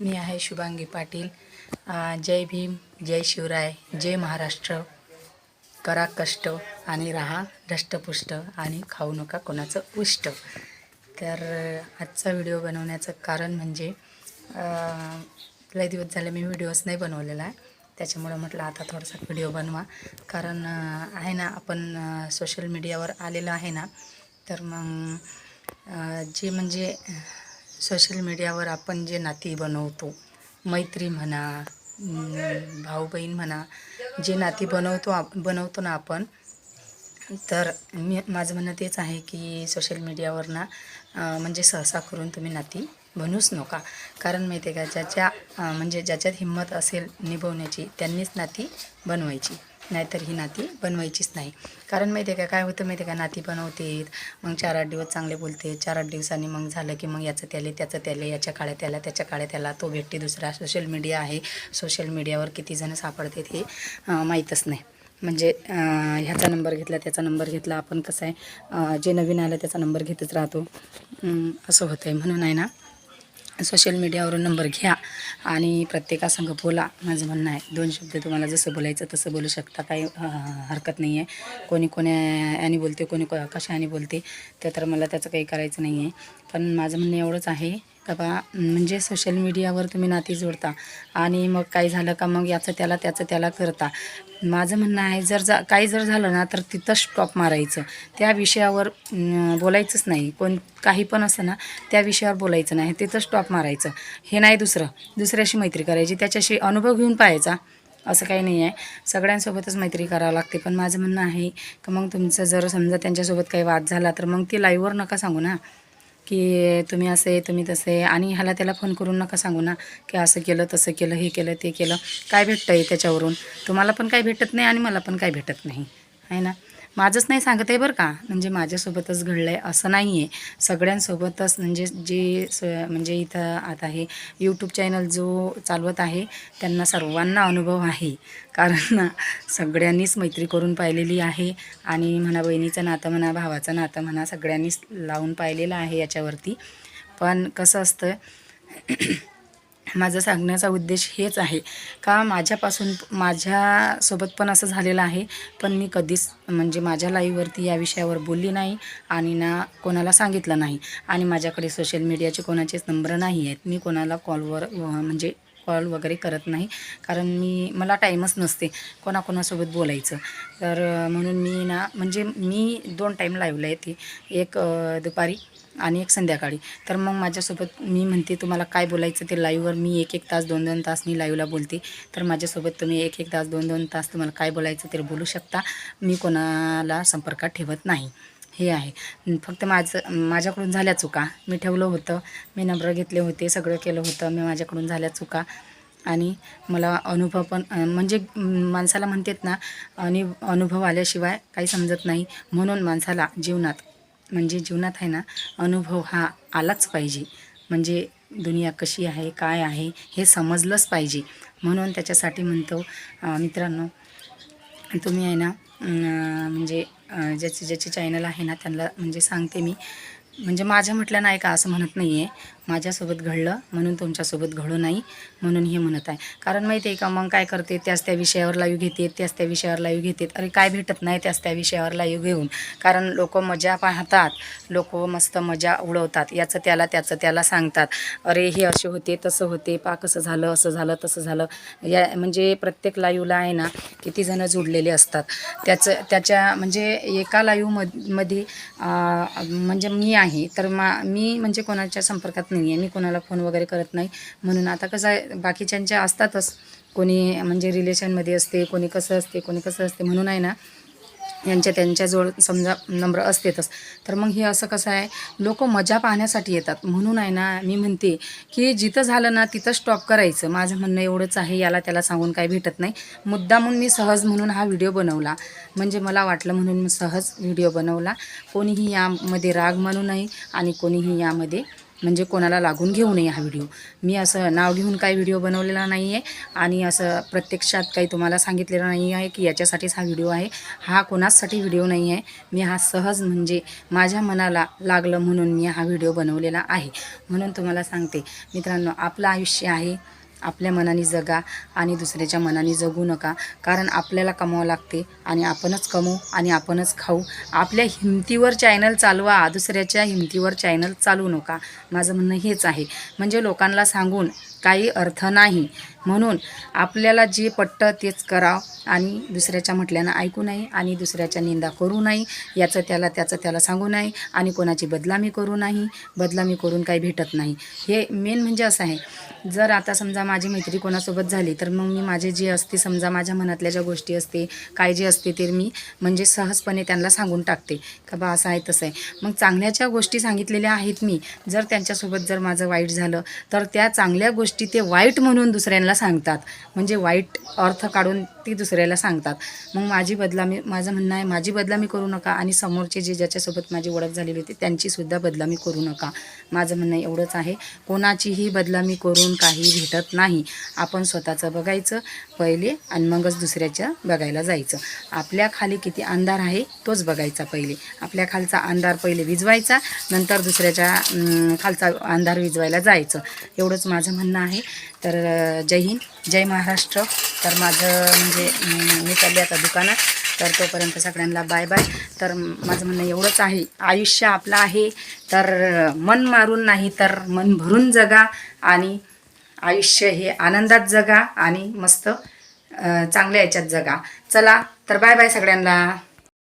मी आहे शुभांगी पाटील. जय भीम जय शिवराय जय महाराष्ट्र. करा कष्ट आणि राहा धष्टपुष्ट आणि खाऊ नका कोणाचं उष्ट. तर आजचा व्हिडिओ बनवण्याचं कारण म्हणजे लय दिवस झाले मी व्हिडिओज नाही बनवलेला. आहे त्याच्यामुळं म्हटलं आता थोडासा व्हिडिओ बनवा. कारण आहे ना आपण सोशल मीडियावर आलेलं आहे ना तर मग जे म्हणजे सोशल मीडियावर आपण जे नाती बनवतो मैत्री म्हणा भाऊ बहीण म्हणा जे नाती बनवतो आप बनवतो ना आपण तर मी माझं म्हणणं तेच आहे की सोशल मीडियावर ना म्हणजे सहसा करून तुम्ही नाती बनूच नका. कारण माहिती आहे का ज्याच्या म्हणजे ज्याच्यात हिंमत असेल निभवण्याची त्यांनीच नाती बनवायची. नाहीतर ही नाती बनवायचीच नाही. कारण माहिती आहे का काय होतं माहिती आहे का नाती बनवतेत मग चार आठ दिवस चांगले बोलते चार आठ दिवसांनी मग झालं की मग याचं त्याले त्याचं त्याले याच्या काळ्या त्याला त्याच्या काळ्या त्याला तो भेटते दुसरा सोशल मीडिया आहे. सोशल मीडियावर किती जण सापडतात हे माहीतच नाही. म्हणजे ह्याचा नंबर घेतला त्याचा नंबर घेतला आपण कसं आहे जे नवीन आलं त्याचा नंबर घेतच राहतो. असं होतं आहे म्हणून आहे ना. सोशल मीडियावरून नंबर घ्या आणि प्रत्येकासंग बोला. माझं म्हणणं आहे दोन शब्द तुम्हाला जसं बोलायचं तसं बोलू शकता. काही हरकत नाही आहे कोणी कोणी याने बोलते कोणी को कशाने बोलते ते तर मला त्याचं काही करायचं नाही आहे पण माझं म्हणणं एवढंच आहे का बा? म्हणजे सोशल मीडियावर तुम्ही नाती जोडता. आणि मग काही झालं का मग याचं त्याला त्याचं त्याला करता. माझं म्हणणं आहे जर जा काही जर झालं ना तर तिथं स्टॉप मारायचं. त्या विषयावर बोलायचंच नाही. कोण काही पण असं ना त्या विषयावर बोलायचं नाही. तिथं स्टॉप मारायचं. हे नाही दुसरं. दुसऱ्याशी मैत्री करायची. त्याच्याशी अनुभव घेऊन पाहायचा. असं काही नाही आहे. सगळ्यांसोबतच मैत्री करावं लागते. पण माझं म्हणणं आहे का मग तुमचं जर समजा त्यांच्यासोबत काही वाद झाला तर मग ते लाईव्हवर नका सांगू ना. की तुम्ही असे तुम्ही तसे. आणि ह्याला त्याला फोन करून नका सांगू ना की असं केलं तसं केलं हे केलं ते केलं. काय भेटतं आहे त्याच्यावरून? तुम्हाला पण काही भेटत नाही आणि मला पण काही भेटत नाही. आहे ना? माझंच नाही सांगत आहे बरं का. म्हणजे माझ्यासोबतच घडलं आहे असं नाही आहे सगळ्यांसोबतच म्हणजे जे स म्हणजे इथं आता हे यूट्यूब चॅनल जो चालवत आहे त्यांना सर्वांना अनुभव आहे. कारण सगळ्यांनीच मैत्री करून पाहिलेली आहे आणि म्हणा बहिणीचं नातं म्हणा भावाचं नातं म्हणा सगळ्यांनीच लावून पाहिलेलं आहे याच्यावरती. पण कसं असतं माझं सांगण्याचा उद्देश हेच आहे का माझ्यापासून माझ्यासोबत पण असं झालेलं आहे पण मी कधीच म्हणजे माझ्या लाईव्हवरती या विषयावर बोलली नाही आणि ना कोणाला सांगितलं नाही. आणि माझ्याकडे सोशल मीडियाचे कोणाचेच नंबर नाही आहेत. मी कोणाला कॉलवर म्हणजे कॉल वगैरे करत नाही. कारण मी मला टाईमच नसते कोणाकोणासोबत बोलायचं. तर म्हणून मी ना म्हणजे मी दोन टाईम लाईव्हला येते एक दुपारी आणि एक संध्याकाळी. तर मग माझ्यासोबत मी म्हणते तुम्हाला काय बोलायचं ते लाईव्हवर मी एक एक तास दोन दोन तास मी लाईव्हला बोलते. तर माझ्यासोबत तुम्ही एक एक तास दोन दोन तास तुम्हाला काय बोलायचं ते बोलू शकता. मी कोणाला संपर्कात ठेवत नाही. हे आहे. फक्त माझं माझ्याकडून झाल्या चुका. मी ठेवलं होतं. मी नंबर घेतले होते. सगळं केलं होतं. मी माझ्याकडून झाल्या चुका. आणि मला अनुभव पण म्हणजे माणसाला म्हणतात ना आणि अनुभव आल्याशिवाय काही समजत नाही. म्हणून माणसाला जीवनात म्हणजे जीवनात आहे ना अनुभव हा आलाच पाहिजे. म्हणजे दुनिया कशी आहे काय आहे हे समजलंच पाहिजे. म्हणून त्याच्यासाठी म्हणतो मित्रांनो तुम्ही आहे ना म्हणजे ज्याचे ज्याचे चॅनल आहे ना त्यांना म्हणजे सांगते मी. म्हणजे माझ्या म्हटलं नाही का असं म्हणत नाही आहे माझ्यासोबत घडलं म्हणून तुमच्यासोबत घडू नाही म्हणून हे म्हणत आहे. कारण माहिती आहे का मग काय करते त्याच त्या विषयावर लाईव्ह घेते त्याच त्या विषयावर लाईव्ह घेते. अरे काय भेटत नाही त्याच त्या विषयावर लाईव्ह घेऊन. कारण लोक मजा पाहतात लोक मस्त मजा उडवतात. याचं त्याला त्याचं त्याला सांगतात. अरे हे असे होते तसं होते पा कसं झालं असं झालं तसं झालं. या म्हणजे प्रत्येक लाईव्हला आहे ना किती जणं जुडलेले असतात. त्याचं त्याच्या म्हणजे एका लाईव्हमध्ये म्हणजे मी आहे तर मा मी म्हणजे कोणाच्या संपर्कात नाही आहे मी कोणाला फोन वगैरे करत नाही. म्हणून आता कसं आहे बाकीच्यांच्या असतातच. कोणी म्हणजे रिलेशनमध्ये असते कोणी कसं असते कोणी कसं असते म्हणून आहे ना यांच्या त्यांच्याजवळ समजा नंबर असतेतच. तर मग हे असं कसं आहे लोक मजा पाहण्यासाठी येतात. म्हणून आहे ना मी म्हणते की जिथं झालं ना तिथं स्टॉप करायचं. माझं म्हणणं एवढंच आहे याला त्याला सांगून काही भेटत नाही. मुद्दामून मी सहज म्हणून हा व्हिडिओ बनवला. म्हणजे मला वाटलं म्हणून मी सहज व्हिडिओ बनवला. कोणीही यामध्ये राग म्हणू नये आणि कोणीही यामध्ये म्हणजे कोणाला लागून घेऊ नये हा व्हिडिओ. मी असं नाव घेऊन काही व्हिडिओ बनवलेला नाही आहे आणि असं प्रत्यक्षात काही तुम्हाला सांगितलेलं नाही आहे की याच्यासाठीच हा व्हिडिओ आहे. हा कोणाचसाठी व्हिडिओ नाही आहे मी हा सहज म्हणजे माझ्या मनाला लागलं म्हणून मी हा व्हिडिओ बनवलेला आहे. म्हणून तुम्हाला सांगते मित्रांनो आपलं आयुष्य आहे आपल्या मनाने जगा आणि दुसऱ्याच्या मनाने जगू नका. कारण आपल्याला कमावं लागते आणि आपणच कमवू आणि आपणच खाऊ. आपल्या हिमतीवर चॅनल चालवा दुसऱ्याच्या हिमतीवर चॅनल चालू नका. माझं म्हणणं हेच आहे. म्हणजे लोकांना सांगून काही अर्थ नाही. म्हणून आपल्याला जे पटतं तेच करावं आणि दुसऱ्याच्या म्हटल्यानं ऐकू नये आणि दुसऱ्याच्या निंदा करू नये. याचं त्याला त्याचं त्याला सांगू नये आणि कोणाची बदलामी करू नाही बदलामी करून काही भेटत नाही. हे मेन म्हणजे असं आहे. जर आता समजा माझी मैत्री कोणासोबत झाली तर मग मी माझे जे असते समजा माझ्या मनातल्या ज्या गोष्टी असते काय जे असते ते मी म्हणजे सहजपणे त्यांना सांगून टाकते. का बा असं आहे तसं आहे. मग चांगल्याच्या गोष्टी सांगितलेल्या आहेत मी. जर त्यांच्यासोबत जर माझं वाईट झालं तर त्या चांगल्या गोष्टी ते वाईट म्हणून दुसऱ्यांना सांगतात. म्हणजे वाईट अर्थ काढून ती दुसऱ्याला सांगतात. मग माझी बदलामी माझं म्हणणं आहे माझी बदलामी करू नका आणि समोरचे जे ज्याच्यासोबत माझी ओळख झालेली होती त्यांचीसुद्धा बदलामी करू नका. माझं म्हणणं एवढंच आहे. कोणाचीही बदलामी करून काही भेटत नाही. आपण स्वतःचं बघायचं पहिले आणि मगच दुसऱ्याच्या बघायला जायचं. आपल्या खाली किती अंधार आहे तोच बघायचा पहिले. आपल्या खालचा अंधार पहिले विजवायचा नंतर दुसऱ्याच्या खालचा अंधार विजवायला जायचं. एवढंच माझं म्हणणं आहे. तर जय हिंद जय महाराष्ट्र. तर माझं म्हणजे मी चालले आता दुकानात. तर तोपर्यंत सगळ्यांना बाय बाय. तर माझं म्हणणं एवढंच आहे आयुष्य आपलं आहे. तर मन मारून नाही तर मन भरून जगा आणि आयुष्य हे आनंदात जगा आणि मस्त चांगल्या याच्यात जगा. चला तर बाय बाय सगळ्यांना.